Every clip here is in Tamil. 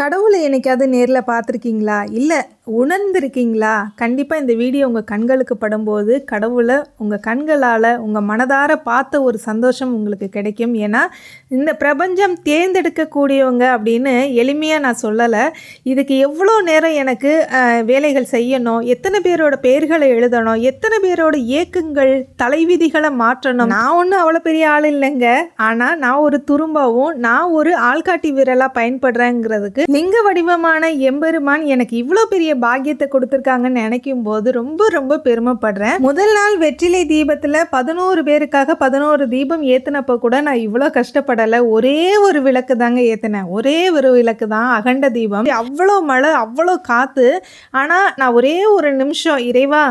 கடவுளை என்னைக்காவது நேரில் பார்த்துருக்கீங்களா? இல்லை உணர்ந்திருக்கீங்களா? கண்டிப்பாக இந்த வீடியோ உங்கள் கண்களுக்கு படும்போது கடவுளை உங்கள் கண்களால் உங்கள் மனதார பார்த்த ஒரு சந்தோஷம் உங்களுக்கு கிடைக்கும். ஏன்னா இந்த பிரபஞ்சம் தேர்ந்தெடுக்கக்கூடியவங்க அப்படின்னு எளிமையாக நான் சொல்லலை. இதுக்கு எவ்வளோ நேரம் எனக்கு வேலைகள் செய்யணும் எத்தனை பேரோட பெயர்களை எழுதணும் எத்தனை பேரோட இயக்கங்கள் தலைவிதிகளை மாற்றணும். நான் ஒன்றும் அவ்வளோ பெரிய ஆள் இல்லைங்க. ஆனால் நான் ஒரு துரும்பாவும் நான் ஒரு ஆள்காட்டி விரலாக பயன்படுறேங்கிறதுக்கு லிங்க வடிவமான எம்பெருமான் எனக்கு இவ்வளோ பெரிய பாக்கியத்தை கொடுத்துருக்காங்கன்னு நினைக்கும் போது ரொம்ப ரொம்ப பெருமைப்படுறேன். முதல் நாள் வெற்றிலை தீபத்தில் பதினோரு பேருக்காக பதினோரு தீபம் ஏற்றினப்போ கூட நான் இவ்வளோ கஷ்டப்படலை. ஒரே ஒரு விளக்கு தாங்க ஏற்றினேன் ஒரே ஒரு விளக்கு தான் அகண்ட தீபம். அவ்வளோ மழை அவ்வளோ காற்று ஆனால் நான் ஒரே ஒரு நிமிஷம் இறைவா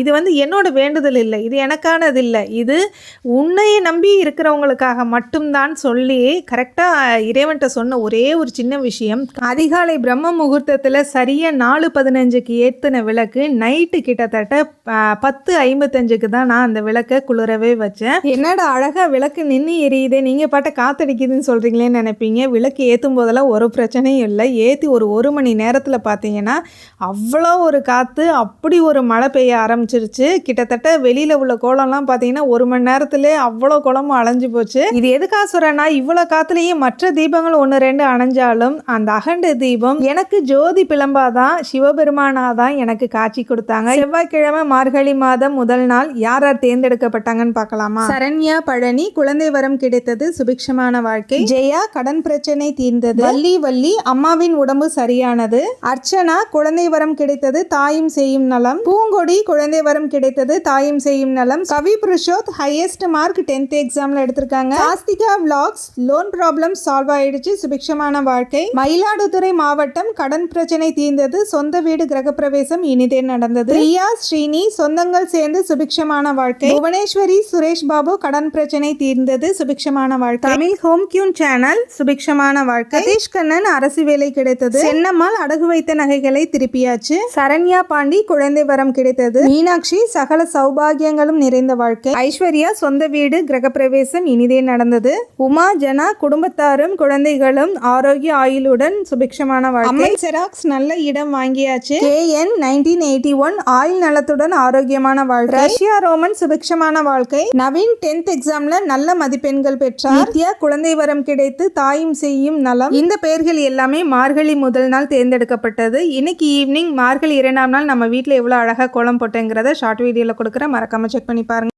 இது வந்து என்னோட வேண்டுதல் இல்லை. இது எனக்கானது இல்லை. இது உன்னையை நம்பி இருக்கிறவங்களுக்காக மட்டும்தான் சொல்லி கரெக்டாக இறைவன்கிட்ட சொன்ன ஒரே ஒரு சின்ன விஷயம். அதிகாலை பிரம்ம முகூர்த்தத்தில் சரியாக நாலு பதினஞ்சுக்கு ஏற்றின விளக்கு நைட்டு கிட்டத்தட்ட பத்து ஐம்பத்தஞ்சுக்கு தான் நான் அந்த விளக்கை குளிரவே வச்சேன். என்னடா அழகாக விளக்கு நின்று எரியுது நீங்கள் பாட்ட காத்தடிக்குதுன்னு சொல்கிறீங்களேன்னு நினைப்பீங்க. விளக்கு ஏற்றும் போதெல்லாம் ஒரு பிரச்சனையும் இல்லை. ஏற்றி ஒரு ஒரு மணி நேரத்தில் பார்த்தீங்கன்னா அவ்வளோ ஒரு காற்று அப்படி ஒரு மழை பெய்ய ஆரம்பிச்சிருச்சு. கிட்டத்தட்ட வெளியில் உள்ள கோலம்லாம் பார்த்தீங்கன்னா ஒரு மணி நேரத்திலே அவ்வளோ குளமும் அலைஞ்சு போச்சு. இது எதுக்காக சொல்கிறேன்னா இவ்வளோ காத்துலேயும் மற்ற தீபங்கள் ஒன்று ரெண்டு அணைஞ்சாலும் அந்த அகண்டு தீபம் எனக்கு ஜோதி பிளம்பாதான் சிவபெருமானாதான் எனக்கு காட்சி கொடுத்தாங்க. செவ்வாய்க்கிழமை மார்கழி மாதம் முதல் நாள் யார் யார் தேர்ந்தெடுக்கப்பட்டாங்கன்னு பார்க்கலாமா? சரண்யா பழனி குழந்தை வரம் கிடைத்தது சுபிக்ஷமான வாழ்க்கை. ஜெயா கடன் பிரச்சனை தீர்ந்தது. வள்ளி வள்ளி அம்மாவின் உடம்பு சரியானது. அர்ச்சனா குழந்தை வரம் கிடைத்தது தாயும் செய்யும் நலம். பூங்கொடி குழந்தை வரம் கிடைத்தது தாயும் செய்யும் நலம். Kavi Purushoth highest mark tenth எக்ஸாம்ல எடுத்திருக்காங்க. Asthika vlogs loan problem solve ஆயிடுச்சு சுபிக்ஷமான வாழ்க்கை. மயிலாடுதுறை மாவட்டம் கடன் பிரச்சனை தீர்ந்தது சொந்த வீடு கிரகப்பிரவேசம் இனிதே நடந்தது. பிரியா ஸ்ரீனி சொந்தங்கள் சேர்ந்து சுபிக்ஷமான வாழ்க்கை. புவனேஸ்வரி சுரேஷ் பாபு கடன் பிரச்சனை தீர்ந்தது சுபிக்ஷமான வாழ்க்கை. தமிழ் ஹோம் கியூன் சேனல் சுபிக்ஷமான வாழ்க்கை. சதீஷ் கண்ணன் அரசு வேலை கிடைத்தது. சென்னம்மாள் அடகு வைத்த நகைகளை திருப்பியாச்சு. சரண்யா பாண்டி குழந்தை வரம் கிடைத்தது. மீனாட்சி சகல சௌபாகியங்களும் நிறைந்த வாழ்க்கை. ஐஸ்வர்யா சொந்த வீடு கிரகப்பிரவேசம் இனிதே நடந்தது. உமா ஜனா குடும்பத்தாரும் குழந்தைகளும் ஆரோக்கிய ஆயுளுடன் சுபிக்ஷமான வாழ்க்கை. செராக்ஸ் நல்ல இடம் வாங்கியாச்சு. K N nineteen eighty one ஆயுள் நலத்துடன் ஆரோக்கியமான வாழ்க்கை. ரஷ்யா ரோமன் சுபிக்ஷமான வாழ்க்கை. நவீன் டென்த் எக்ஸாம்ல நல்ல மதிப்பெண்கள் பெற்றார். நித்யா குழந்தை வரம் கிடைத்து தாயும் செய்யும் நலம். இந்த பெயர்கள் எல்லாமே மார்கழி முதல் நாள் தேர்ந்தெடுக்கப்பட்டது. இன்னைக்கு ஈவினிங் மார்கழி இரண்டாம் நாள் நம்ம வீட்டில் எவ்வளோ அழகாக கோலம் போட்டேங்கிறத ஷார்ட் வீடியோவில் கொடுக்குறேன். மறக்காம செக் பண்ணி பாருங்க.